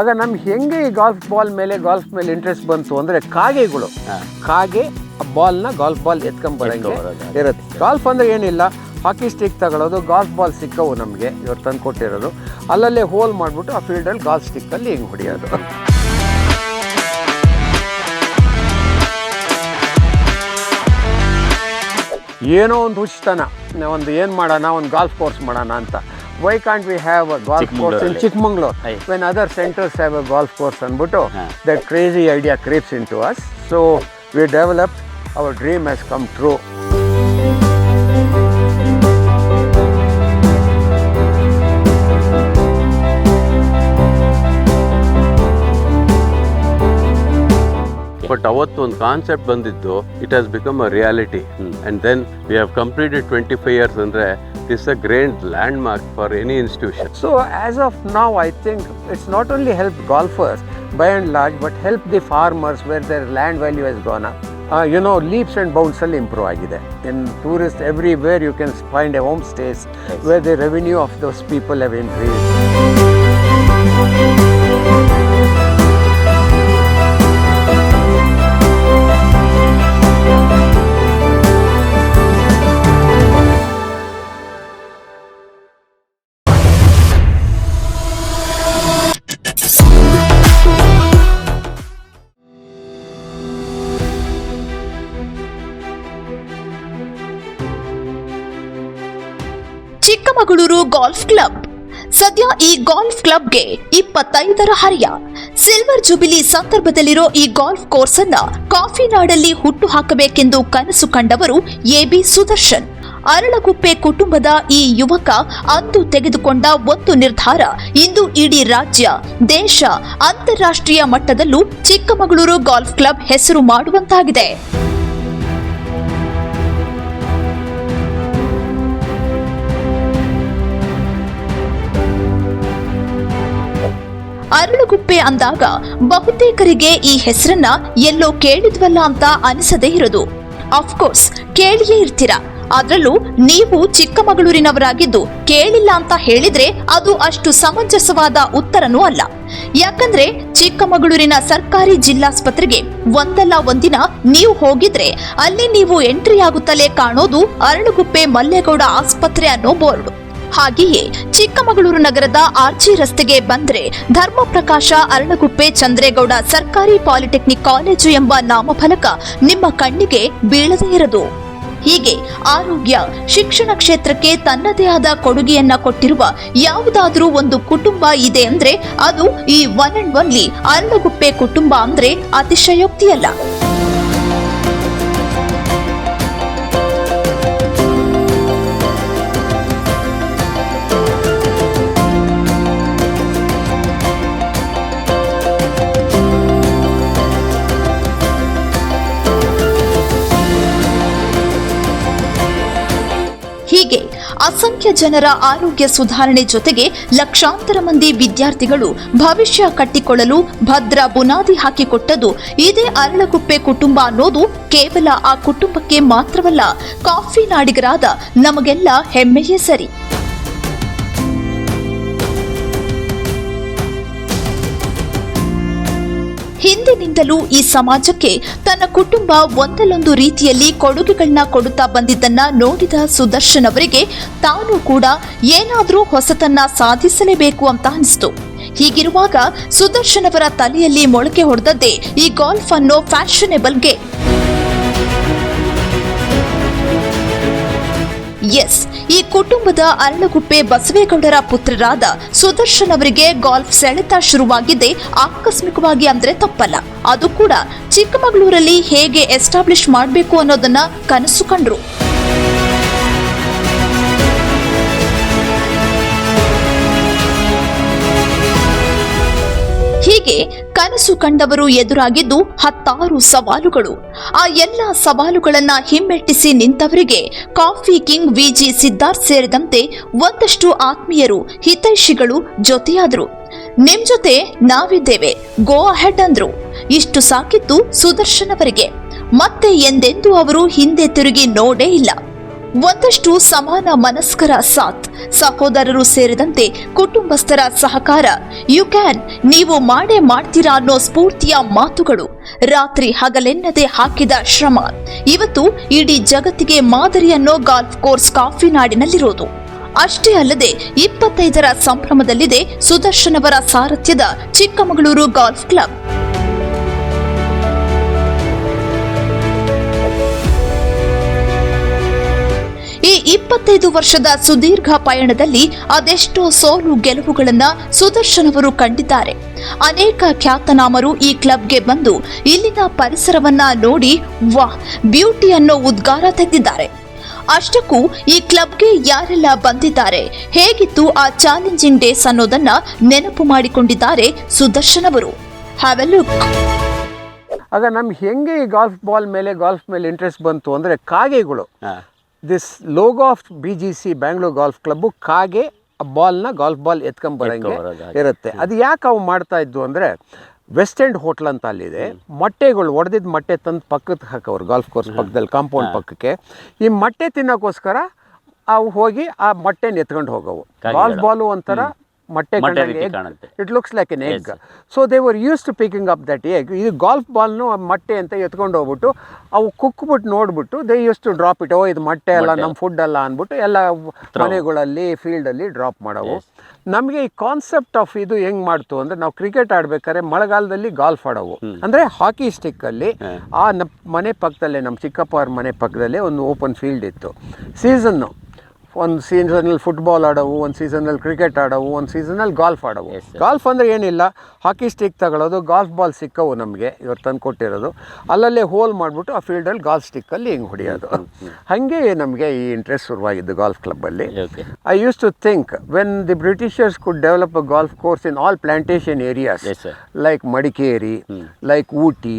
ಆಗ ನಮ್ಗೆ ಹೆಂಗೆ ಈ ಗಾಲ್ಫ್ ಬಾಲ್ ಮೇಲೆ ಗಾಲ್ಫ್ ಮೇಲೆ ಇಂಟ್ರೆಸ್ಟ್ ಬಂತು ಅಂದರೆ ಕಾಗೆಗಳು. ಕಾಗೆ ಆ ಬಾಲ್ನ ಗಾಲ್ಫ್ ಬಾಲ್ ಎತ್ಕೊಂಬರಂಗೆ. ಇರುತ್ತೆ. ಗಾಲ್ಫ್ ಅಂದರೆ ಏನಿಲ್ಲ ಹಾಕಿ ಸ್ಟಿಕ್ ತಗೊಳ್ಳೋದು ಗಾಲ್ಫ್ ಬಾಲ್ ಸಿಕ್ಕವು ನಮಗೆ ಇವ್ರು ತಂದು ಕೊಟ್ಟಿರೋದು. ಅಲ್ಲಲ್ಲೇ ಹೋಲ್ ಮಾಡಿಬಿಟ್ಟು ಆ ಫೀಲ್ಡಲ್ಲಿ ಗಾಲ್ಫ್ ಸ್ಟಿಕ್ಕಲ್ಲಿ ಹಿಂಗೆ ಹೊಡೆಯೋದು. ಏನೋ ಒಂದು ಹುಚ್ಚತನ ಒಂದು ಏನು ಮಾಡೋಣ ಒಂದು ಗಾಲ್ಫ್ ಕೋರ್ಸ್ ಮಾಡೋಣ ಅಂತ. Why can't we have a golf course in ಚಿಕ್ಕಮಂಗ್ಳೂರಲ್ಲಿ. Chikmagalur Aye. When other centres have a golf course ಅಂದ್ಬಿಟ್ಟು ಹಾ. That crazy idea creeps in to us so we develop our dream has come true but ಅವತ್ತು ಒಂದು concept ಬಂದಿದ್ದು it has become a reality and then we have completed twenty five years ಅಂದರೆ this a great landmark for any institution so as of ನಾವ್ I think it's not only help golfers by and large but help the farmers where their land value has gone up you know leaps and bounds improve ಆಗಿದೆ. In tourist everywhere you can find a home stays where the revenue of those people have increase Chikmagalur golf club. ಸದ್ಯ ಈ golf ಕ್ಲಬ್ಗೆ ಇಪ್ಪತ್ತೈದರ ಹರಿಯ silver jubilee ಸಂದರ್ಭದಲ್ಲಿರೋ ಈ golf course ಅನ್ನ coffee ನಾಡಲ್ಲಿ ಹುಟ್ಟು ಹಾಕಬೇಕೆಂದು ಕನಸು ಕಂಡವರು ಎಬಿ ಸುದರ್ಶನ್. ಅರಳಗುಪ್ಪೆ ಕುಟುಂಬದ ಈ ಯುವಕ ಅಂದು ತೆಗೆದುಕೊಂಡ ಒಂದು ನಿರ್ಧಾರ ಇಂದು ಇಡೀ ರಾಜ್ಯ, ದೇಶ ಅಂತಾರಾಷ್ಟ್ರೀಯ ಮಟ್ಟದಲ್ಲೂ ಚಿಕ್ಕಮಗಳೂರು ಗಾಲ್ಫ್ ಕ್ಲಬ್ ಹೆಸರು ಮಾಡುವಂತಾಗಿದೆ. ಅರಳುಗುಪ್ಪೆ ಅಂದಾಗ ಬಹುತೇಕರಿಗೆ ಈ ಹೆಸರನ್ನ ಎಲ್ಲೋ ಕೇಳಿದ್ವಲ್ಲ ಅಂತ ಅನಿಸದೇ ಇರೋದು. ಅಫ್ಕೋರ್ಸ್ ಕೇಳಿಯೇ ಇರ್ತೀರಾ. ಅದರಲ್ಲೂ ನೀವು ಚಿಕ್ಕಮಗಳೂರಿನವರಾಗಿದ್ದು ಕೇಳಿಲ್ಲ ಅಂತ ಹೇಳಿದ್ರೆ ಅದು ಅಷ್ಟು ಸಮಂಜಸವಾದ ಉತ್ತರನೂ ಅಲ್ಲ. ಯಾಕಂದ್ರೆ ಚಿಕ್ಕಮಗಳೂರಿನ ಸರ್ಕಾರಿ ಜಿಲ್ಲಾಸ್ಪತ್ರೆಗೆ ಒಂದಲ್ಲ ಒಂದಿನ ನೀವು ಹೋಗಿದ್ರೆ ಅಲ್ಲಿ ನೀವು ಎಂಟ್ರಿ ಆಗುತ್ತಲೇ ಕಾಣೋದು ಅರಳುಗುಪ್ಪೆ ಮಲ್ಲೇಗೌಡ ಆಸ್ಪತ್ರೆ ಅನ್ನೋ ಬೋರ್ಡು. ಹಾಗೆಯೇ ಚಿಕ್ಕಮಗಳೂರು ನಗರದ ಆರ್ಜಿ ರಸ್ತೆಗೆ ಬಂದ್ರೆ ಧರ್ಮಪ್ರಕಾಶ ಅರಣಗುಪ್ಪೆ ಚಂದ್ರೇಗೌಡ ಸರ್ಕಾರಿ ಪಾಲಿಟೆಕ್ನಿಕ್ ಕಾಲೇಜು ಎಂಬ ನಾಮಫಲಕ ನಿಮ್ಮ ಕಣ್ಣಿಗೆ ಬೀಳದೇ ಇರದು. ಹೀಗೆ ಆರೋಗ್ಯ, ಶಿಕ್ಷಣ ಕ್ಷೇತ್ರಕ್ಕೆ ತನ್ನದೇ ಆದ ಕೊಡುಗೆಯನ್ನ ಕೊಟ್ಟಿರುವ ಯಾವುದಾದ್ರೂ ಒಂದು ಕುಟುಂಬ ಇದೆ ಅಂದ್ರೆ ಅದು ಈ ಒನ್ ಅಂಡ್ ಒನ್ಲಿ ಅರಳಗುಪ್ಪೆ ಕುಟುಂಬ ಅಂದ್ರೆ ಅತಿಶಯೋಕ್ತಿಯಲ್ಲ. ಹೀಗೆ ಅಸಂಖ್ಯ ಜನರ ಆರೋಗ್ಯ ಸುಧಾರಣೆ ಜೊತೆಗೆ ಲಕ್ಷಾಂತರ ಮಂದಿ ವಿದ್ಯಾರ್ಥಿಗಳು ಭವಿಷ್ಯ ಕಟ್ಟಿಕೊಳ್ಳಲು ಭದ್ರ ಬುನಾದಿ ಹಾಕಿಕೊಟ್ಟದು ಇದೇ ಅರಳಗುಪ್ಪೆ ಕುಟುಂಬ ಅನ್ನೋದು ಕೇವಲ ಆ ಕುಟುಂಬಕ್ಕೆ ಮಾತ್ರವಲ್ಲ, ಕಾಫಿ ನಾಡಿಗರಾದ ನಮಗೆಲ್ಲ ಹೆಮ್ಮೆಯೇ ಸರಿ. ಹಿಂದಿನಿಂದಲೂ ಈ ಸಮಾಜಕ್ಕೆ ತನ್ನ ಕುಟುಂಬ ಒಂದಲ್ಲೊಂದು ರೀತಿಯಲ್ಲಿ ಕೊಡುಗೆಗಳನ್ನ ಕೊಡುತ್ತಾ ಬಂದಿದ್ದನ್ನ ನೋಡಿದ ಸುದರ್ಶನ್ ಅವರಿಗೆ ತಾನು ಕೂಡ ಏನಾದರೂ ಹೊಸತನ್ನ ಸಾಧಿಸಲೇಬೇಕು ಅಂತ ಅನಿಸ್ತು. ಹೀಗಿರುವಾಗ ಸುದರ್ಶನ್ ಅವರ ತಲೆಯಲ್ಲಿ ಮೊಳಕೆ ಹೊಡೆದದ್ದೇ ಈ ಗಾಲ್ಫ್ ಅನ್ನೋ ಫ್ಯಾಷನೇಬಲ್ಗೆ ಎಸ್. ಈ ಕುಟುಂಬದ ಅರಳಗುಪ್ಪೆ ಬಸವೇಗೌಡರ ಪುತ್ರರಾದ ಸುದರ್ಶನ್ ಅವರಿಗೆ ಗಾಲ್ಫ್ ಸೆಳೆತ ಶುರುವಾಗಿದೆ. ಆಕಸ್ಮಿಕವಾಗಿ ಅಂದ್ರೆ ತಪ್ಪಲ್ಲ. ಅದು ಕೂಡ ಚಿಕ್ಕಮಗಳೂರಲ್ಲಿ ಹೇಗೆ ಎಸ್ಟಾಬ್ಲಿಷ್ ಮಾಡಬೇಕು ಅನ್ನೋದನ್ನ ಕನಸು ಕಂಡ್ರು. ಹೀಗೆ ಕನಸು ಕಂಡವರು ಎದುರಾಗಿದ್ದು ಹತ್ತಾರು ಸವಾಲುಗಳು. ಆ ಎಲ್ಲ ಸವಾಲುಗಳನ್ನ ಹಿಮ್ಮೆಟ್ಟಿಸಿ ನಿಂತವರಿಗೆ ಕಾಫಿ ಕಿಂಗ್ ವಿಜಿ ಸಿದ್ಧಾರ್ಥ್ ಸೇರಿದಂತೆ ಒಂದಷ್ಟು ಆತ್ಮೀಯರು, ಹಿತೈಷಿಗಳು ಜೊತೆಯಾದರು. ನಿಮ್ ಜೊತೆ ನಾವಿದ್ದೇವೆ, ಗೋ ಅಹೆಡ್ ಅಂದ್ರು. ಇಷ್ಟು ಸಾಕಿತ್ತು ಸುದರ್ಶನ್ ಅವರಿಗೆ. ಮತ್ತೆ ಎಂದೆಂದೂ ಅವರು ಹಿಂದೆ ತಿರುಗಿ ನೋಡೇ ಇಲ್ಲ. ಒಂದಷ್ಟು ಸಮಾನ ಮನಸ್ಕರ ಸಾಥ್, ಸಹೋದರರು ಸೇರಿದಂತೆ ಕುಟುಂಬಸ್ಥರ ಸಹಕಾರ. ಯು ಕ್ಯಾನ್ ನೀವು ಮಾಡೇ ಮಾಡ್ತೀರಾ ಅನ್ನೋ ಸ್ಫೂರ್ತಿಯ ಮಾತುಗಳು. ರಾತ್ರಿ ಹಗಲೆನ್ನದೆ ಹಾಕಿದ ಶ್ರಮ. ಇವತ್ತು ಇಡೀ ಜಗತ್ತಿಗೆ ಮಾದರಿಯನ್ನೋ ಗಾಲ್ಫ್ ಕೋರ್ಸ್ ಕಾಫಿನಾಡಿನಲ್ಲಿರೋದು ಅಷ್ಟೇ ಅಲ್ಲದೆ ಇಪ್ಪತ್ತೈದರ ಸಂಭ್ರಮದಲ್ಲಿದೆ ಸುದರ್ಶನವರ ಸಾರಥ್ಯದ ಚಿಕ್ಕಮಗಳೂರು ಗಾಲ್ಫ್ ಕ್ಲಬ್. ಇಪ್ಪತ್ತೈದು ವರ್ಷದ ಸುದೀರ್ಘ ಪಯಣದಲ್ಲಿ ಅದೆಷ್ಟೋ ಸೋಲು ಗೆಲುವುಗಳನ್ನ ಸುದರ್ಶನ್ ಅವರು ಕಂಡಿದ್ದಾರೆ. ಅನೇಕ ಖ್ಯಾತನಾಮರು ಈ ಕ್ಲಬ್ಗೆ ಬಂದು ಇಲ್ಲಿನ ಪರಿಸರವನ್ನ ನೋಡಿ ವಾ ಬ್ಯೂಟಿ ಅನ್ನೋ ಉದ್ಗಾರ ತೆಗೆದಿದ್ದಾರೆ. ಅಷ್ಟಕ್ಕೂ ಈ ಕ್ಲಬ್ಗೆ ಯಾರೆಲ್ಲ ಬಂದಿದ್ದಾರೆ ಹೇಗಿತ್ತು ಆ ಚಾಲೆಂಜಿಂಗ್ ಡೇಸ್ ಅನ್ನೋದನ್ನ ನೆನಪು ಮಾಡಿಕೊಂಡಿದ್ದಾರೆ ಸುದರ್ಶನ್ ಅವರು. Have a look. ಆಗ ನಮ್ಗೆ ಹೆಂಗೆ ಈ ಗಾಲ್ಫ್ ಬಾಲ್ ಮೇಲೆ ಗಾಲ್ಫ್ ಮೇಲೆ ಇಂಟ್ರೆಸ್ಟ್ ಬಂತು ಅಂದರೆ ಕಾಗೆಗಳು. This logo of B G C Bangalore golf club ಕಾಗೆ ಆ ಬಾಲ್ನ ಗಾಲ್ಫ್ ಬಾಲ್ ಎತ್ಕೊಂಬರಂಗೆ. ಇರುತ್ತೆ. ಅದು ಯಾಕೆ ಅವು ಮಾಡ್ತಾ ಇದ್ವು ಅಂದರೆ ವೆಸ್ಟ್ ಎಂಡ್ ಹೋಟ್ಲ್ ಅಂತ ಅಲ್ಲಿದೆ ಮೊಟ್ಟೆಗಳು ಒಡೆದಿದ್ದ ಮೊಟ್ಟೆ ತಂದು ಪಕ್ಕಕ್ಕೆ ಹಾಕೋರು ಗಾಲ್ಫ್ ಕೋರ್ಸ್ ಪಕ್ಕದಲ್ಲಿ ಕಾಂಪೌಂಡ್ ಪಕ್ಕಕ್ಕೆ. ಈ ಮೊಟ್ಟೆ ತಿನ್ನೋಕ್ಕೋಸ್ಕರ ಅವು ಹೋಗಿ ಆ ಮೊಟ್ಟೆನ ಎತ್ಕೊಂಡು ಹೋಗೋವು. ಗಾಲ್ಫ್ ಬಾಲು ಒಂಥರ ಮೊಟ್ಟೆ ಮೊಟ್ಟೆ ರೀತಿ ಕಾಣುತ್ತೆ. It looks like an egg so they were use to picking up that egg ಇದು ಗಾಲ್ಫ್ ಬಾಲ್ನು ಮೊಟ್ಟೆ ಅಂತ ಎತ್ಕೊಂಡು ಹೋಗ್ಬಿಟ್ಟು ಅವು ಕುಕ್ಬಿಟ್ಟು ನೋಡ್ಬಿಟ್ಟು they use to drop it ಓ ಇದು ಮೊಟ್ಟೆ ಅಲ್ಲ ನಮ್ಮ ಫುಡ್ ಅಲ್ಲ ಅಂದ್ಬಿಟ್ಟು ಎಲ್ಲ ಮನೆಗಳಲ್ಲಿ ಫೀಲ್ಡಲ್ಲಿ ಡ್ರಾಪ್ ಮಾಡೋವು. ನಮಗೆ ಈ ಕಾನ್ಸೆಪ್ಟ್ ಆಫ್ ಇದು ಹೆಂಗ್ ಮಾಡ್ತು ಅಂದ್ರೆ ನಾವು ಕ್ರಿಕೆಟ್ ಆಡ್ಬೇಕಾದ್ರೆ ಮಳೆಗಾಲದಲ್ಲಿ ಗಾಲ್ಫ್ ಆಡೋವು. ಅಂದ್ರೆ ಹಾಕಿ ಸ್ಟಿಕ್ಕಲ್ಲಿ ಆ ನಮ್ಮ ಮನೆ ಪಕ್ಕದಲ್ಲೇ ನಮ್ಮ ಚಿಕ್ಕಪ್ಪ ಅವ್ರ ಮನೆ ಪಕ್ಕದಲ್ಲೇ ಒಂದು ಓಪನ್ ಫೀಲ್ಡ್ ಇತ್ತು. ಸೀಸನ್ನು ಒಂದು ಸೀಸನ್ ಅಲ್ಲಿ ಫುಟ್ಬಾಲ್ ಆಡೋವು ಒಂದು ಸೀಸನ್ ಅಲ್ಲಿ ಕ್ರಿಕೆಟ್ ಆಡವು ಒಂದು ಸೀಸನ್ ಅಲ್ಲಿ ಗಾಲ್ಫ್ ಆಡವು ಗಾಲ್ಫ್ ಅಂದ್ರೆ ಏನಿಲ್ಲ ಹಾಕಿ ಸ್ಟಿಕ್ ತಗೊಳ್ಳೋದು ಗಾಲ್ಫ್ ಬಾಲ್ ಸಿಕ್ಕವು ನಮಗೆ ಇವತ್ತು ತಂದು ಕೊಟ್ಟಿರೋದು. ಅಲ್ಲಲ್ಲೇ ಹೋಲ್ ಮಾಡಿಬಿಟ್ಟು ಆ ಫೀಲ್ಡ್ ಅಲ್ಲಿ ಗಾಲ್ಫ್ ಸ್ಟಿಕ್ ಅಲ್ಲಿ ಹಿಂಗ್ ಹೊಡಿಯೋದು. ಹಂಗೆ ನಮಗೆ ಈ ಇಂಟ್ರೆಸ್ಟ್ ಶುರುವಾಗಿದ್ದು ಗಾಲ್ಫ್ ಕ್ಲಬ್ ಅಲ್ಲಿ. I use to think when the Britishers could develop a golf course in all plantation area like Madikeri like Ooty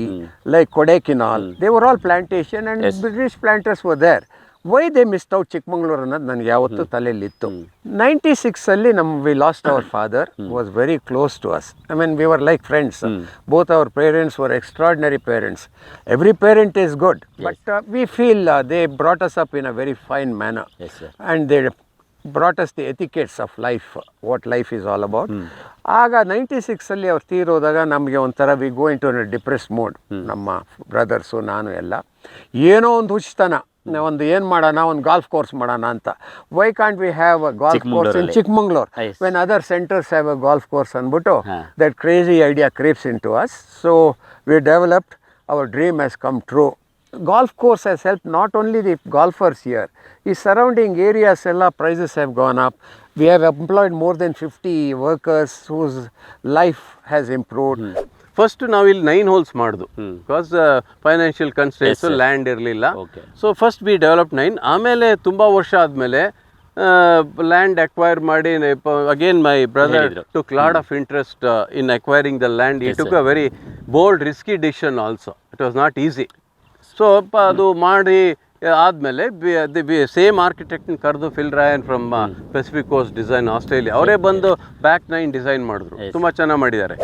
like Kodaikanal they were all plantation and British planters were there why they missed out Chikmagalur ಅನ್ನೋದು ನನಗೆ ಯಾವತ್ತೂ ತಲೆಯಲ್ಲಿತ್ತು. Ninety ಸಿಕ್ಸಲ್ಲಿ ನಮ್ಮ we lost our father was very close to us I mean we were like friends both our parents were extraordinary parents every parent is good but we feel they brought us up in a very fine manner and they brought us the etiquettes of life what life is all about. ಆಗ ninety ಸಿಕ್ಸಲ್ಲಿ ಅವ್ರು ತೀರೋದಾಗ ನಮಗೆ ಒಂಥರ we go to depress mood ನಮ್ಮ brothers ನಾನು ಎಲ್ಲ. ಏನೋ ಒಂದು ಹುಚ್ಚತನ. ಒಂದು ಏನು ಮಾಡೋಣ ಒಂದು ಗಾಲ್ಫ್ ಕೋರ್ಸ್ ಮಾಡೋಣ ಅಂತ. Why can't we have a golf course in Chikmagalur? When other centres have a golf course ಅಂದ್ಬಿಟ್ಟು that crazy idea creeps in to us so we developed our dream has come true golf course has help not only the golfers here ಈ surrounding areas ಎಲ್ಲ prices have gone up we have employed more than fifty workers whose life has improved first ನಾವಿಲ್ಲಿ nine holes ಮಾಡುದು. Because financial constraints land ಇರಲಿಲ್ಲ. So first we develop nine ಆಮೇಲೆ ತುಂಬ ವರ್ಷ ಆದಮೇಲೆ land acquire ಮಾಡಿ again my brother to Cloud lot of interest in acquiring the land it took a very bold risky decision also it was not easy so ಅದು ಮಾಡಿ ಆದಮೇಲೆ same ಆರ್ಕಿಟೆಕ್ಟ್ನ ಕರೆದು Phil Ryan from Pacific Coast Design Australia ಅವರೇ ಬಂದು back nine design ಮಾಡಿದ್ರು. ತುಂಬ ಚೆನ್ನಾಗಿ ಮಾಡಿದ್ದಾರೆ.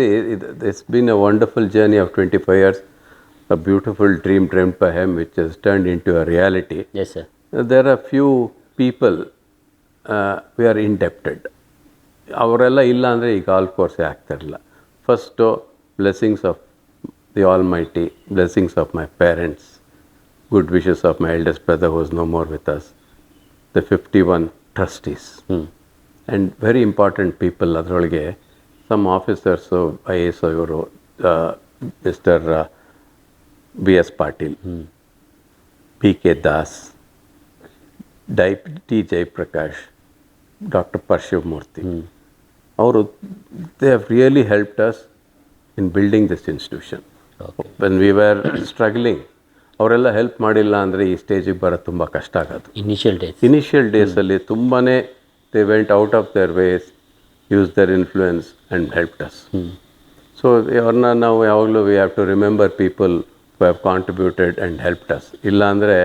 See, it, it's been a wonderful journey of 25 years, a beautiful dream dreamt by him, which has turned into a reality. Yes, Uh, There are few people uh, we are indebted. ಅವರೆಲ್ಲ ಇಲ್ಲ ಅಂದರೆ ಈ golf ಕೋರ್ಸೇ ಆಗ್ತಿರಲಿಲ್ಲ first blessings of the almighty blessings of my parents good wishes of my eldest brother was no more with us the fifty one trustees and very important people ಅದರೊಳಗೆ some officers I A S ಇವರು mister B S Patil P K Das dye T Jayaprakash doctor Parashivamurthy ಅವರು they have really helped us in building this institution when we were struggling ಅವರೆಲ್ಲ help ಮಾಡಿಲ್ಲ ಅಂದರೆ ಈ ಸ್ಟೇಜಿಗೆ ಬರೋದು ತುಂಬ ಕಷ್ಟ ಆಗೋದು. ಇನಿಷಿಯಲ್ ಡೇಸ್ ಇನಿಷಿಯಲ್ ಡೇಸಲ್ಲಿ ತುಂಬಾ they went out of their ways use their influence and help us so ಅವ್ರನ್ನ ನಾವು ಯಾವಾಗಲೂ we have to remember people who have contributed and helped us ಇಲ್ಲ ಅಂದರೆ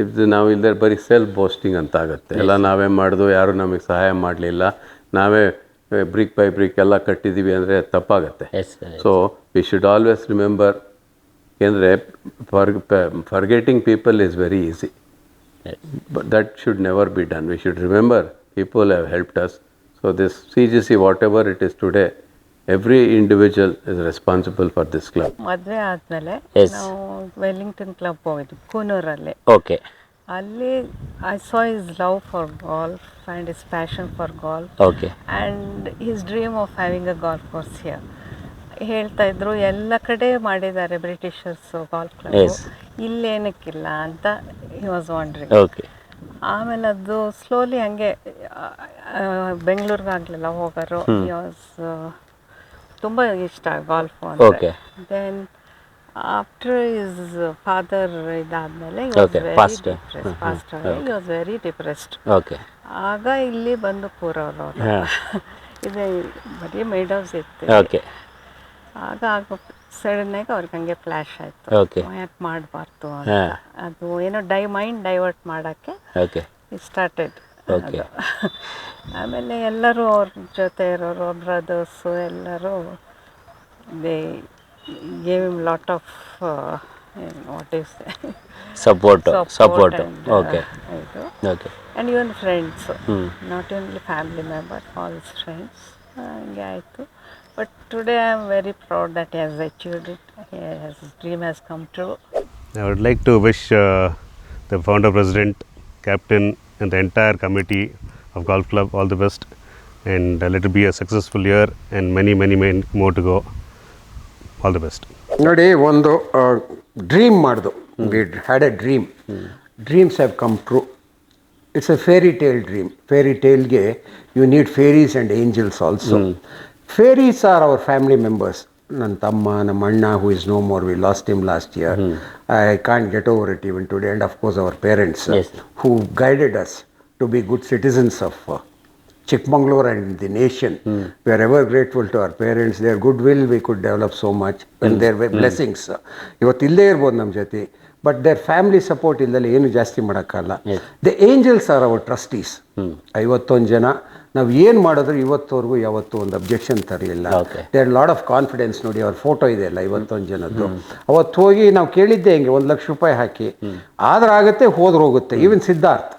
ಇದು ನಾವು ಇಲ್ಲದೆ ಬರೀ ಸೆಲ್ಫ್ ಬೋಸ್ಟಿಂಗ್ ಅಂತ ಆಗುತ್ತೆ ಎಲ್ಲ ನಾವೇ ಮಾಡಿದ್ವು ಯಾರೂ ನಮಗೆ ಸಹಾಯ ಮಾಡಲಿಲ್ಲ. ನಾವೇ ಬ್ರಿಕ್ ಬೈ ಬ್ರಿಕ್ ಎಲ್ಲ ಕಟ್ಟಿದ್ದೀವಿ ಅಂದರೆ ತಪ್ಪಾಗತ್ತೆ. So we should always remember ಏಕೆಂದರೆ for forgetting people is very easy but that should never be done we should remember people have helped us. So this CGC, whatever it is today, every individual is responsible for this club. ಮದುವೆ ಆದಮೇಲೆ Yes. ನಾವು Wellington club ಹೋಗಿದ್ವಿ ಕೂನೂರಲ್ಲಿ. Okay ಅಲ್ಲಿ I saw his love for golf and his passion for golf okay and his dream of having a golf course here ಹೇಳ್ತಾ ಇದ್ರು ಎಲ್ಲ ಕಡೆ ಮಾಡಿದ್ದಾರೆ ಬ್ರಿಟಿಷರ್ಸು ಗಾಲ್ಫ್ ಕ್ಲಬ್ ಇಲ್ಲೇನಕ್ಕಿಲ್ಲ ಅಂತ ಹಿ ವಾಸ್ ವಾಂಡ್ರಿಂಗ್ ಓಕೆ ಆಮೇಲೆ ಅದು ಸ್ಲೋಲಿ ಹಂಗೆ ಬೆಂಗಳೂರಿಗಾಗಲಿಲ್ಲ ಹೋಗೋರು ತುಂಬ ಇಷ್ಟ ಗಾಲ್ಫ್ ಅಂದರೆ. ದೆನ್ ಆಫ್ಟರ್ ಇಸ್ ಫಾದರ್ ಇದಾದಮೇಲೆ. ಫಾಸ್ಟ್ ವಾಸ್ ವೆರಿ ಡಿಪ್ರೆಸ್ಡ್ ಆಗ ಇಲ್ಲಿ ಬಂದು ಕೂರೋರು. ಇದೆ ಬರೀ ಮೇಡವ್ಸ್ ಇತ್ತು ಓಕೆ ಆಗ ಆಗ ಸಡನ್ನಾಗಿ ಅವ್ರಿಗೆ ಹಂಗೆ ಫ್ಲ್ಯಾಶ್ ಆಯಿತು. ಯಾಕೆ ಮಾಡಬಾರ್ದು ಅಂತ. ಅದು ಏನೋ ಡೈ ಮೈಂಡ್ ಡೈವರ್ಟ್ ಮಾಡೋಕ್ಕೆ ಸ್ಟಾರ್ಟೆಡ್ Okay. ಆಮೇಲೆ ಎಲ್ಲರೂ ಅವ್ರ ಜೊತೆ ಇರೋರು ಬ್ರದರ್ಸು ಎಲ್ಲರೂ they gave him lot of what is support support uh, okay ಇದು. Okay and even friends Hmm. Not only family member all friends ಹಂಗೆ ಆಯಿತು. But today I am very proud that has achieved it has dream has come true I would like to wish uh, the founder president, captain, and the entire committee of Golf Club all the best. And uh, let it be a successful year and many, many, many more to go. All the best. ನೋಡಿ ಒಂದು dream ಮಾಡ್ದು we had a dream dreams have come true it's a fairy tale dream fairy ಟೇಲ್ಗೆ you need fairies and angels also fairies are our family members ನನ್ನ ತಮ್ಮ ನಮ್ಮ ಅಣ್ಣ who is no more we lost him last year I can't get over it even today and of course our parents who guided us to be good citizens of uh, Chikmagalur and the nation. We are ever grateful to our parents. Their goodwill we could develop so much and their blessings. ಇವತ್ತು ಇಲ್ಲದೇ ಇರ್ಬೋದು ನಮ್ಮ ಜೊತೆ but their family support ಇಲ್ಲದೆ ಏನು ಜಾಸ್ತಿ ಮಾಡೋಕ್ಕಲ್ಲ the angels are our trustees ಐವತ್ತೊಂದು ಜನ ನಾವು ಏನು ಮಾಡಿದ್ರು ಇವತ್ತವರೆಗೂ ಯಾವತ್ತೂ ಒಂದು ಅಬ್ಜೆಕ್ಷನ್ ತರಲಿಲ್ಲ. They are lot of confidence ನೋಡಿ ಅವ್ರ ಫೋಟೋ ಇದೆ ಅಲ್ಲ ಇವತ್ತೊಂದು ಜನದ್ದು. ಅವತ್ತು ಹೋಗಿ ನಾವು ಕೇಳಿದ್ದೆ ಹಿಂಗೆ ಒಂದು ಲಕ್ಷ ರೂಪಾಯಿ ಹಾಕಿ. ಆದ್ರೆ ಆಗುತ್ತೆ ಹೋದ್ರೆ ಹೋಗುತ್ತೆ. ಈವನ್ ಸಿದ್ಧಾರ್ಥ್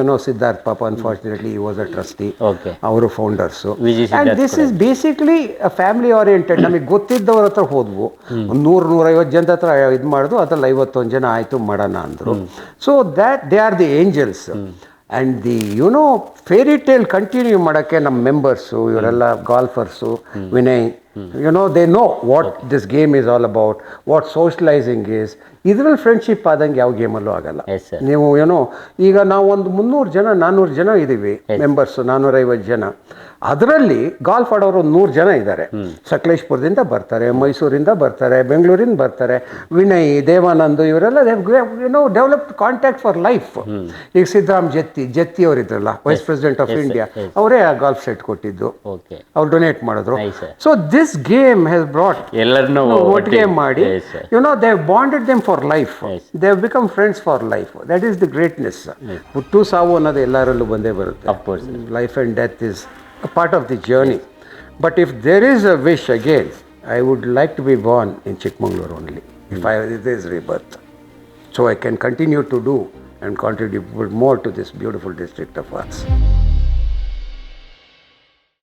ಏನೋ ಸಿದ್ಧಾರ್ಥ್ ಪಾಪ ಅನ್ಫಾರ್ಚುನೇಟ್ಲಿ ಈ ವಾಸ್ ಅ ಟ್ರಸ್ಟಿ. ಅವರು founders and Siddharth this is basically family oriented ನಮಗೆ ಗೊತ್ತಿದ್ದವ್ರ ಹತ್ರ ಹೋದ್ವು. ಒಂದು ನೂರು ನೂರೈವತ್ತು ಜನದ ಹತ್ರ ಇದು ಮಾಡಿದ್ವು ಅದ್ರಲ್ಲಿ ಐವತ್ತೊಂದು ಜನ ಆಯಿತು ಮಾಡೋಣ ಅಂದರು. So that they are the angels and the you know fairy tale continue ಮಾಡೋಕ್ಕೆ ನಮ್ಮ ಮೆಂಬರ್ಸು ಇವರೆಲ್ಲ golfers Vinay you know they know what this game is all about what socialising is ಇದರಲ್ಲಿ ಫ್ರೆಂಡ್ಶಿಪ್ ಆದಂಗೆ ಯಾವ ಗೇಮಲ್ಲೂ ಆಗಲ್ಲ. ನೀವು ಏನೋ ಈಗ ನಾವು ಒಂದು ಮುನ್ನೂರು ಜನ ನಾನ್ನೂರು ಜನ ಇದ್ದೀವಿ ಮೆಂಬರ್ಸು ನಾನ್ನೂರೈವತ್ತು ಜನ. ಅದರಲ್ಲಿ ಗಾಲ್ಫ್ ಆಡೋರು ಒಂದು ನೂರು ಜನ ಇದ್ದಾರೆ. ಸಕಲೇಶ್ಪುರದಿಂದ ಬರ್ತಾರೆ ಮೈಸೂರಿಂದ ಬರ್ತಾರೆ ಬೆಂಗಳೂರಿಂದ ಬರ್ತಾರೆ. ವಿನಯ್ ದೇವಾನಂದ್ ಇವರೆಲ್ಲ you know developed contact for life ಈಗ ಸಿದ್ದರಾಮ್ ಜತ್ತಿ ಜತ್ತಿ ಅವರಿದ್ರಲ್ಲ ವೈಸ್ ಪ್ರೆಸಿಡೆಂಟ್ ಆಫ್. ಇಂಡಿಯಾ ಅವರೇ ಆ ಗಾಲ್ಫ್ ಸೆಟ್ ಕೊಟ್ಟಿದ್ದು. ಓಕೆ ಅವ್ರು ಡೊನೇಟ್ ಮಾಡಿದ್ರು. So this game has brought ಎಲ್ಲರನ್ನೂ ಒಟ್ಟಿಗೆ ಮಾಡಿ. You know they bonded them for life they've they have become friends for life that is the greatness ಹುಟ್ಟು ಸಾವು ಅನ್ನೋದು ಎಲ್ಲರಲ್ಲೂ ಬಂದೇ ಬರುತ್ತೆ. Life and death is a part of the journey. But if there is a wish again, I would like to be born in Chikmagalur only, if, I, if there is rebirth. So I can continue to do and contribute more to this beautiful district of ours.